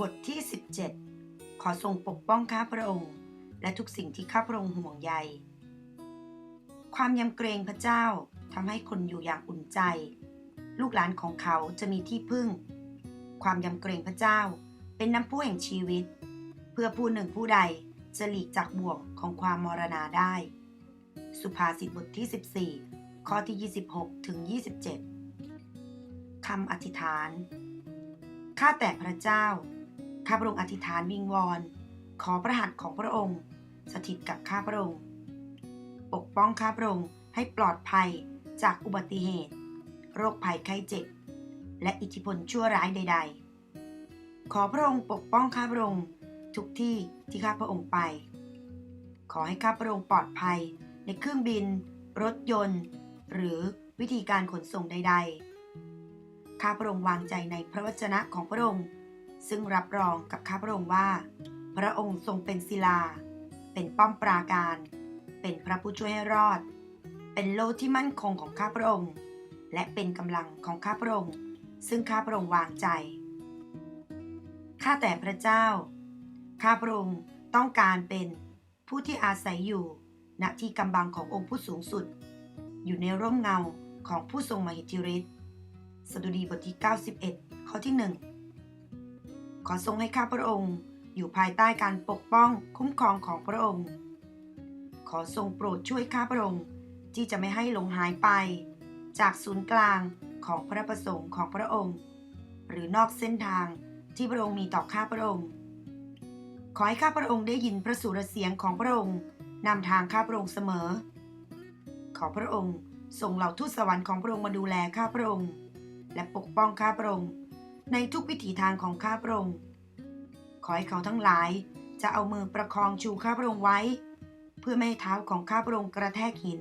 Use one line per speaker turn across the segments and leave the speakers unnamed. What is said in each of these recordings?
บทที่ 17 ขอทรงปกป้องข้าพระองค์ และทุกสิ่งที่ข้าพระองค์ห่วงใย ความยำเกรงพระเจ้าทำให้คนอยู่อย่างอุ่นใจ ลูกหลานของเขาจะมีที่พึ่ง ความยำเกรงพระเจ้าเป็นน้ำพุแห่งชีวิต เพื่อผู้หนึ่งผู้ใดจะหลีกจากบ่วงของความมรณาได้ สุภาษิตบทที่ 14 ข้อที่ 26 ถึง 27คำอธิษฐาน ข้าแต่พระเจ้า ข้าพระองค์อธิษฐานวิงวอน ขอพระหัตถ์ของพระองค์ สถิตกับข้าพระองค์ ปกป้องข้าพระองค์ให้ปลอดภัยจากอุบัติเหตุ โรคภัยไข้เจ็บ และอิทธิพลชั่วร้ายใด ๆ ขอพระองค์ปกป้องข้าพระองค์ทุกที่ที่ข้าพระองค์ไป ขอให้ข้าพระองค์ปลอดภัยในเครื่องบิน รถยนต์ หรือวิธีการขนส่งใด ๆ ข้าพระองค์วางใจในพระวจนะของพระองค์ ซึ่งรับรองกับข้าพระองค์ว่า พระองค์ทรงเป็นศิลา เป็นป้อมปราการ เป็นพระผู้ช่วยให้รอด เป็นโลที่มั่นคงของข้าพระองค์ และเป็นกำลังของข้าพระองค์ ซึ่งข้าพระองค์วางใจ ข้าแต่พระเจ้า ข้าพระองค์ต้องการเป็นผู้ที่อาศัยอยู่ณที่กำบังขององค์ผู้สูงสุด อยู่ในร่มเงาของผู้ทรงมหิทธิฤทธิ์สดุดีบทที่ 91 ข้อที่ 1 ขอทรงให้ข้าพระองค์ อยู่ภายใต้การปกป้องคุ้มครองของพระองค์ ขอทรงโปรดช่วยข้าพระองค์ที่จะไม่ให้หลงหายไป จากศูนย์กลางของพระประสงค์ของพระองค์ หรือนอกเส้นทางที่พระองค์มีต่อข้าพระองค์ ขอให้ข้าพระองค์ได้ยินพระสุรเสียงของพระองค์นำทางข้าพระองค์เสมอ ขอพระองค์ส่งเหล่าทูตสวรรค์ของพระองค์มาดูแลข้าพระองค์ และปกป้องข้าพระองค์ ในทุกวิถีทางของข้าพระองค์ ขอให้เขาทั้งหลายจะเอามือประคองชูข้าพระองค์ไว้ เพื่อไม่ให้เท้าของข้าพระองค์กระแทกหิน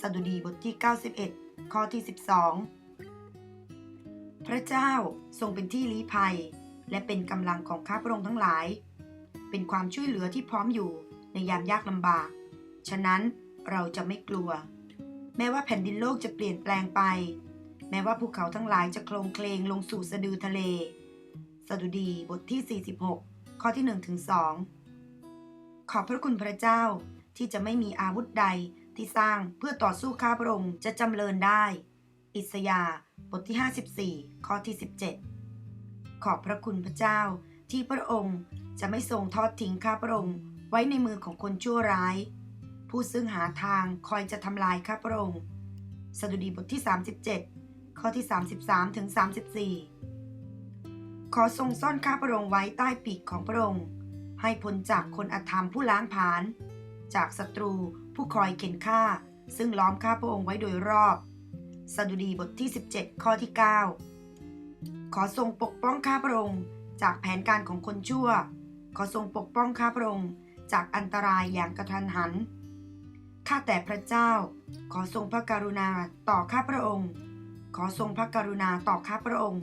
สดุดีบทที่ 91 ข้อที่ 12 พระเจ้าทรงเป็นที่ลี้ภัย และเป็นกำลังของข้าพระองค์ทั้งหลาย เป็นความช่วยเหลือที่พร้อมอยู่ในยามยากลำบาก ฉะนั้นเราจะไม่กลัว แม้ว่าแผ่นดินโลกจะเปลี่ยนแปลงไป แม้ว่าภูเขาทั้งหลายจะโคลงเคลงลงสู่สะดือทะเล สดุดีบทที่ 46 ข้อที่1ถึง2ขอบพระคุณพระเจ้าที่จะไม่มีอาวุธใดที่สร้างเพื่อต่อสู้ข้าพระองค์จะจำเริญได้ อิสยาบทที่ 54 ข้อที่ 17 ขอบพระคุณพระเจ้าที่พระองค์จะไม่ทรงทอดทิ้งข้าพระองค์ไว้ในมือของคนชั่วร้าย ผู้ซึ่งหาทางคอยจะทำลายข้าพระองค์ สดุดีบทที่ 37 ข้อที่ 33 ถึง 34 ขอทรงซ่อนข้าพระองค์ไว้ใต้ปีกของพระองค์ ให้พ้นจากคนอธรรมผู้ล้างผาญจากศัตรูผู้คอยเข็นฆ่า ซึ่งล้อมข้าพระองค์ไว้โดยรอบ สดุดีบทที่ 17 ข้อที่ 9 ขอทรงปกป้องข้าพระองค์จากแผนการของคนชั่ว ขอทรงปกป้องข้าพระองค์จากอันตรายอย่างกระทันหัน ข้าแต่พระเจ้า ขอทรงพระกรุณาต่อข้าพระองค์ ขอทรงพระกรุณาต่อข้าพระองค์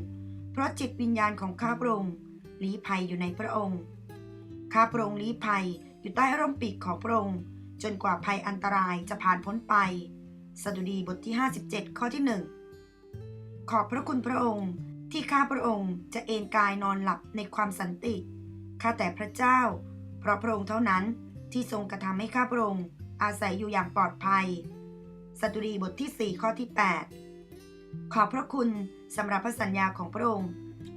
เพราะจิตวิญญาณของข้าพระองค์ลี้ภัยอยู่ในพระองค์ ข้าพระองค์ลี้ภัยอยู่ใต้ร่มปีกของพระองค์ จนกว่าภัยอันตรายจะผ่านพ้นไป สดุดีบทที่ 57 ข้อที่ 1 ขอบพระคุณพระองค์ที่ข้าพระองค์จะเอนกายนอนหลับในความสันติ ข้าแต่พระเจ้า เพราะพระองค์เท่านั้นที่ทรงกระทำให้ข้าพระองค์อาศัยอยู่อย่างปลอดภัย สดุดีบทที่ 4 ข้อที่ 8 ขอพระคุณสำหรับพระสัญญาของพระองค์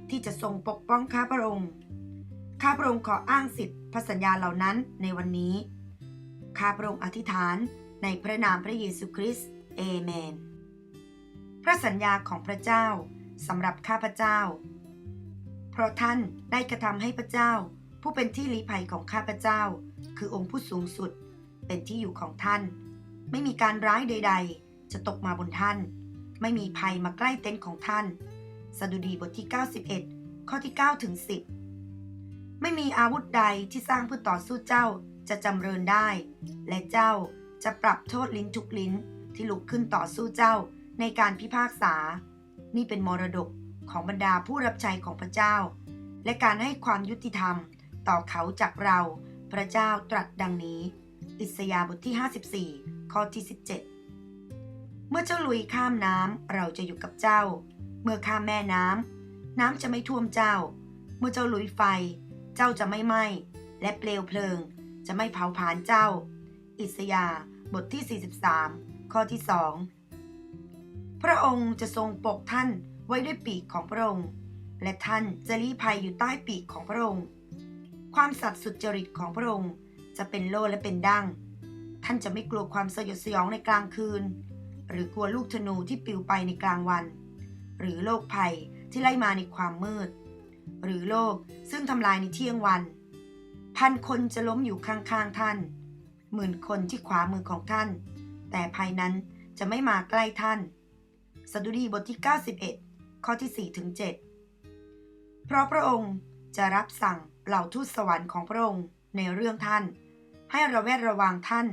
ที่จะทรงปกป้องข้าพระองค์ ข้าพระองค์ขออ้างสิทธิพระสัญญาเหล่านั้นในวันนี้ ข้าพระองค์อธิษฐานในพระนามพระเยซูคริสต์เอเมน พระสัญญาของพระเจ้าสำหรับข้าพเจ้า เพราะท่านได้กระทำให้พระเจ้า ผู้เป็นที่ลี้ภัยของข้าพเจ้า คือองค์ผู้สูงสุด เป็นที่อยู่ของท่าน ไม่มีการร้ายใด ๆ จะตกมาบนท่าน ไม่มีภัยมาใกล้เต็นท์ของท่าน สดุดีบทที่ 91 ข้อที่ 9 ถึง 10 ไม่มีอาวุธใดที่สร้างเพื่อต่อสู้เจ้าจะจำเริญได้ และเจ้าจะปรับโทษลิ้นทุกลิ้นที่ลุกขึ้นต่อสู้เจ้าในการพิพากษา นี่เป็นมรดกของบรรดาผู้รับใช้ของพระเจ้า และการให้ความยุติธรรมต่อเขาจากเรา พระเจ้าตรัสดังนี้ อิสยาบทที่ 54 ข้อที่ 17 มื่อเจ้าลุยข้ามน้ำเราจะอยู่กับเจ้า เมื่อข้ามแม่น้ำน้ำจะไม่ท่วมเจ้า เมื่อเจ้าลุยไฟ เจ้าจะไม่ไหม้และเปลวเพลิง จะไม่เผาผลาญเจ้า อิสยาบทที่ 43 ข้อที่2พระองค์จะทรงปกท่านไว้ด้วยปีกของพระองค์ และท่านจะลี้ภัยอยู่ใต้ปีกของพระองค์ ความสัตย์สุจริตของพระองค์จะเป็นโล่และเป็นดั้งท่านจะไม่กลัวความสยดสยองในกลางคืน หรือกลัวลูกธนูที่ปลิวไปในกลางวัน หรือโรคภัยที่ไล่มาในความมืด หรือโรคซึ่งทำลายในเที่ยงวัน พันคนจะล้มอยู่ข้างๆท่าน หมื่นคนที่ขวามือของท่าน แต่ภัยนั้นจะไม่มาใกล้ท่าน สดุดีบทที่ 91 ข้อที่ 4 ถึง 7 เพราะพระองค์จะรับสั่งเหล่าทูตสวรรค์ของพระองค์ในเรื่องท่าน ให้ระแวดระวังท่าน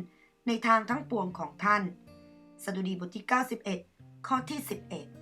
ในทางทั้งปวงของท่าน สดุดีบทที่ 91 ข้อที่ 11